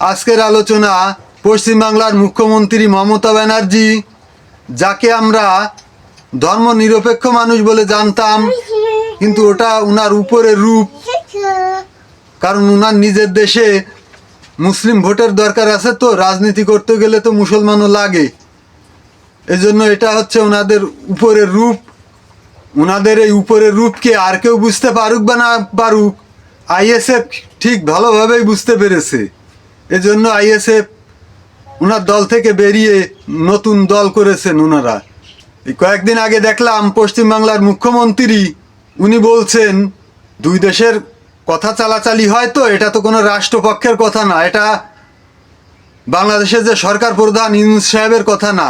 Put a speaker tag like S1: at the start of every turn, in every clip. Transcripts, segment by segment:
S1: আজকের আলোচনা পশ্চিমবাংলার মুখ্যমন্ত্রী মমতা ব্যানার্জি, যাকে আমরা ধর্ম নিরপেক্ষ মানুষ বলে জানতাম, কিন্তু ওটা উনার উপরের রূপ। কারণ উনার নিজের দেশে মুসলিম ভোটের দরকার আছে তো, রাজনীতি করতে গেলে তো মুসলমানও লাগে। এজন্য এটা হচ্ছে ওনাদের উপরের রূপ। ওনাদের এই উপরের রূপকে আর কেউ বুঝতে পারুক বা না পারুক, আইএসএফ ঠিক ভালোভাবেই বুঝতে পেরেছে। এজন্য আইএসএফ ওনার দল থেকে বেরিয়ে নতুন দল করেছেন ওনারা এই কয়েকদিন আগে দেখলাম পশ্চিমবাংলার মুখ্যমন্ত্রী, উনি বলছেন, দুই দেশের কথা চালাচালি হয় তো, এটা তো কোনো রাষ্ট্রপক্ষের কথা না, এটা বাংলাদেশের যে সরকার প্রধান ইউনুস সাহেবের কথা না।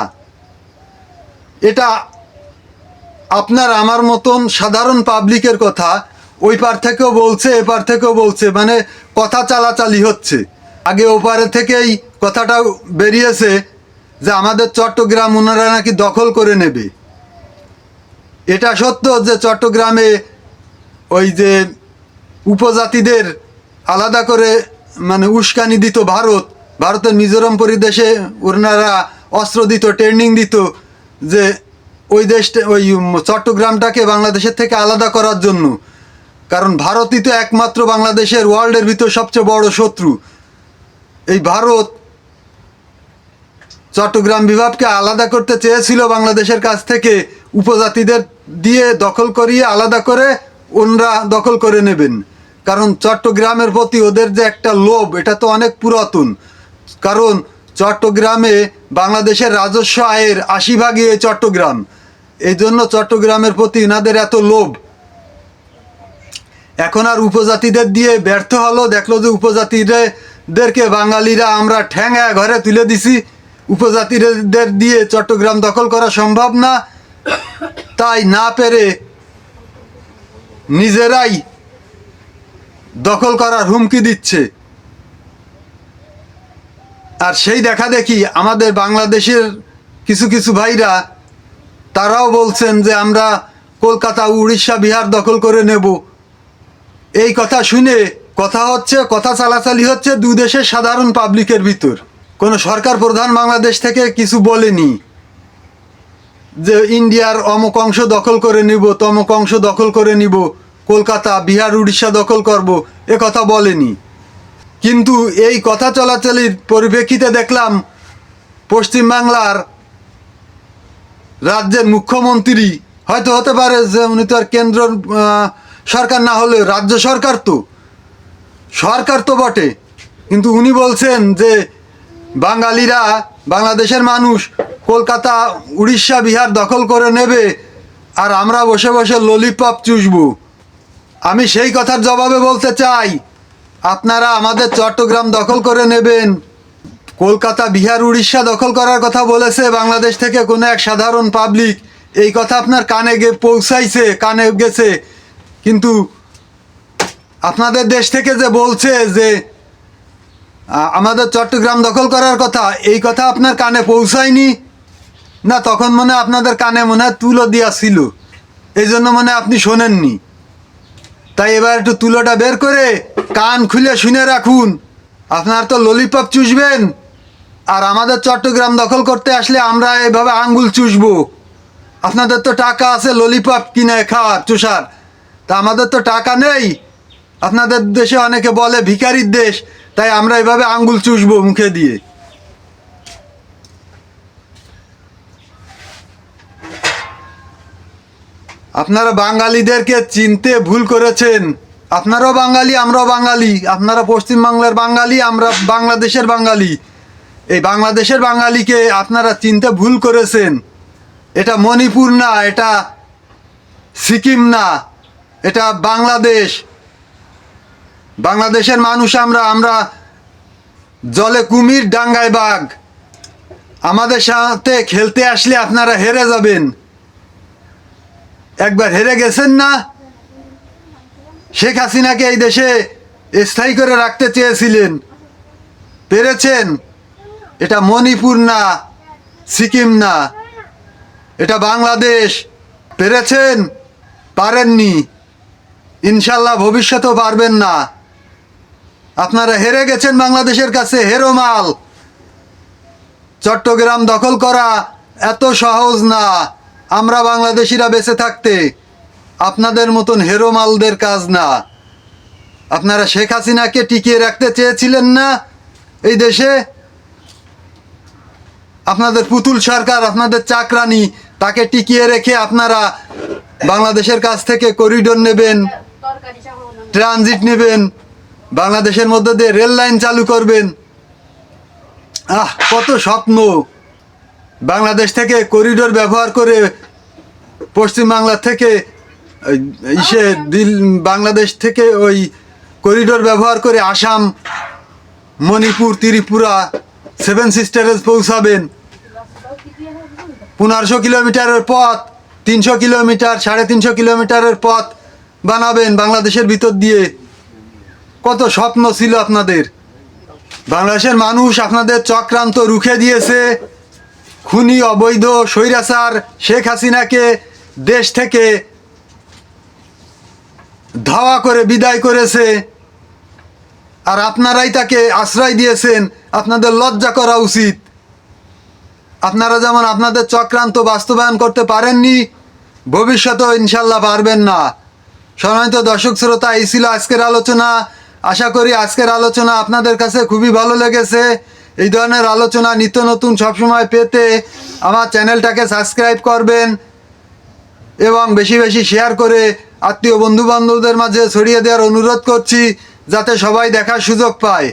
S1: এটা আপনার আমার মতন সাধারণ পাবলিকের কথা, ওই পার থেকেও বলছে এপার থেকেও বলছে মানে কথা চালাচালি হচ্ছে। আগে ওপারে থেকেই কথাটা বেরিয়েছে যে আমাদের চট্টগ্রাম ওনারা নাকি দখল করে নেবে। এটা সত্য যে চট্টগ্রামে ওই যে উপজাতিদের আলাদা করে মানে উস্কানি দিত ভারত, ভারতের মিজোরাম পরিদেশে ওনারা অস্ত্র দিত ট্রেনিং দিত যে ওই দেশটা, ওই চট্টগ্রামটাকে বাংলাদেশের থেকে আলাদা করার জন্য। কারণ ভারতই তো একমাত্র বাংলাদেশের ওয়ার্ল্ডের ভিতর সবচেয়ে বড় শত্রু। এই ভারত চট্টগ্রাম বিভাগকে আলাদা করতে চেয়েছিল বাংলাদেশের কাছ থেকে উপজাতিদের দিয়ে দখল করিয়ে আলাদা করে ওনরা দখল করে নেবেন। কারণ চট্টগ্রামের প্রতি ওদের যে একটা লোভ, এটা তো অনেক পুরাতন। কারণ চট্টগ্রামে বাংলাদেশের রাজস্ব আয়ের আশি ভাগই এই চট্টগ্রাম। এই জন্য চট্টগ্রামের প্রতি ওনাদের এত লোভ। এখন আর উপজাতিদের দিয়ে ব্যর্থ হলো, দেখল যে উপজাতিদেরকে বাঙালিরা আমরা ঠ্যাঙা ঘরে তুলে দিছি। উপজাতিদের দিয়ে চট্টগ্রাম দখল করা সম্ভব না। তাই না পেরে নিজেরাই দখল করার হুমকি দিচ্ছে। আর সেই দেখা দেখি আমাদের বাংলাদেশের কিছু কিছু ভাইরা, তারাও বলছেন যে আমরা কলকাতা উড়িষ্যা বিহার দখল করে নেব। এই কথা শুনে কথা হচ্ছে, কথা চালাচালি হচ্ছে দু দেশের সাধারণ পাবলিকের ভিতর। কোনো সরকার প্রধান বাংলাদেশ থেকে কিছু বলেনি যে ইন্ডিয়ার অমুক অংশ দখল করে নিব, তমুক অংশ দখল করে নিব, কলকাতা, বিহার, উড়িষ্যা দখল করব, এ কথা বলেনি। কিন্তু এই কথা চলাচলির পরিপ্রেক্ষিতে দেখলাম পশ্চিমবাংলার রাজ্যের মুখ্যমন্ত্রী, হয়তো হতে পারে যে উনি তো আর কেন্দ্র সরকার না হলেও রাজ্য সরকার তো সরকার তো বটে। কিন্তু উনি বলছেন যে বাঙালিরা, বাংলাদেশের মানুষ কলকাতা, উড়িষ্যা, বিহার দখল করে নেবে আর আমরা বসে বসে ললিপপ চুষবো। আমি সেই কথার জবাবে বলতে চাই, আপনারা আমাদের চট্টগ্রাম দখল করে নেবেন। কলকাতা, বিহার, উড়িষ্যা দখল করার কথা বলেছে, বাংলাদেশ থেকে কোনো এক সাধারণ পাবলিক এই কথা আপনার কানে গে পৌঁছাইছে, কানে গেছে। কিন্তু আপনাদের দেশ থেকে যে বলছে যে আমাদের চট্টগ্রাম দখল করার কথা, এই কথা আপনার কানে পৌঁছায়নি? না, তখন মনে আপনাদের কানে মনে হয় তুলো দেওয়া ছিল এই জন্য মনে আপনি শোনেননি। তাই এবার একটু তুলোটা বের করে কান খুলে শুনে রাখুন। আপনার তো ললিপপ চুষবেন। আর আমাদের চট্টগ্রাম দখল করতে আসলে আমরা এভাবে আঙ্গুল চুষবো। আপনাদের তো টাকা আছে ললিপপ কিনে খাওয়ার, চুষার। তা আমাদের তো টাকা নেই। আপনাদের দেশে অনেকে বলে, ভিখারির দেশ, তাই আমরা এভাবে আঙ্গুল চুষবো মুখে দিয়ে। আপনারা বাঙালিদেরকে চিনতে ভুল করেছেন। আপনারাও বাঙালি, আমরাও বাঙালি। আপনারা পশ্চিমবাংলার বাঙালি, আমরা বাংলাদেশের বাঙালি। এই বাংলাদেশের বাঙালিকে আপনারা চিনতে ভুল করেছেন। এটা মণিপুর না, এটা সিকিম না, এটা বাংলাদেশ। বাংলাদেশের মানুষ আমরা আমরা জলে কুমির, ডাঙ্গায় বাঘ। আমাদের সাথে খেলতে আসলে আপনারা হেরে যাবেন। একবার হেরে গেছেন না? শেখ হাসিনাকে এই দেশে স্থায়ী করে রাখতে চেয়েছিলেন। পেরেছেন? এটা মণিপুর না, সিকিম না। এটা বাংলাদেশ। পেরেছেন? পারেননি। ইনশাল্লাহ ভবিষ্যতেও পারবেন না। আপনারা হেরে গেছেন বাংলাদেশের কাছে হেরো মাল। চট্টগ্রাম দখল করা এত সহজ না। আমরা বাংলাদেশিরা বেঁচে থাকতে আপনাদের মতন হেরো মালদের কাজ না। আপনারা শেখ হাসিনাকে টিকিয়ে রাখতে চেয়েছিলেন না এই দেশে? আপনাদের পুতুল সরকার আপনাদের চাকরানি তাকে টিকিয়ে রেখে আপনারা বাংলাদেশের কাছ থেকে করিডোর নেবেন ট্রানজিট নেবেন বাংলাদেশের মধ্যে দিয়ে রেল লাইন চালু করবেন। আহ, কত স্বপ্ন। বাংলাদেশ থেকে করিডোর ব্যবহার করে পশ্চিমবাংলা থেকে ইসে দিল, বাংলাদেশ থেকে ওই করিডোর ব্যবহার করে আসাম, মণিপুর, ত্রিপুরা, সেভেন সিস্টারেজ পৌঁছাবেন। পনেরোশো কিলোমিটারের পথ, তিনশো কিলোমিটার, সাড়ে তিনশো কিলোমিটারের পথ বানাবেন বাংলাদেশের ভিতর দিয়ে। কত স্বপ্ন ছিল আপনাদের। বাংলাদেশের মানুষ আপনাদের চক্রান্ত রুখে দিয়েছে। খুনি, অবৈধ, স্বৈরাচার শেখ হাসিনাকে দেশ থেকে ধাওয়া করে বিদায় করেছে। আর আপনারাই তাকে আশ্রয় দিয়েছেন। আপনাদের লজ্জা করা উচিত। আপনারা যেমন আপনাদের চক্রান্ত বাস্তবায়ন করতে পারেননি, ভবিষ্যতেও ইনশাল্লাহ পারবেন না। সম্মানিত দর্শক শ্রোতা, এই ছিল আজকের আলোচনা। আশা করি আজকের আলোচনা আপনাদের কাছে খুবই ভালো লেগেছে। এই ধরনের আলোচনা নিত্য নতুন সবসময় পেতে আমার চ্যানেলটাকে সাবস্ক্রাইব করবেন এবং বেশি বেশি শেয়ার করে আত্মীয় বন্ধুবান্ধবদের মাঝে ছড়িয়ে দেওয়ার অনুরোধ করছি, যাতে সবাই দেখার সুযোগ পায়।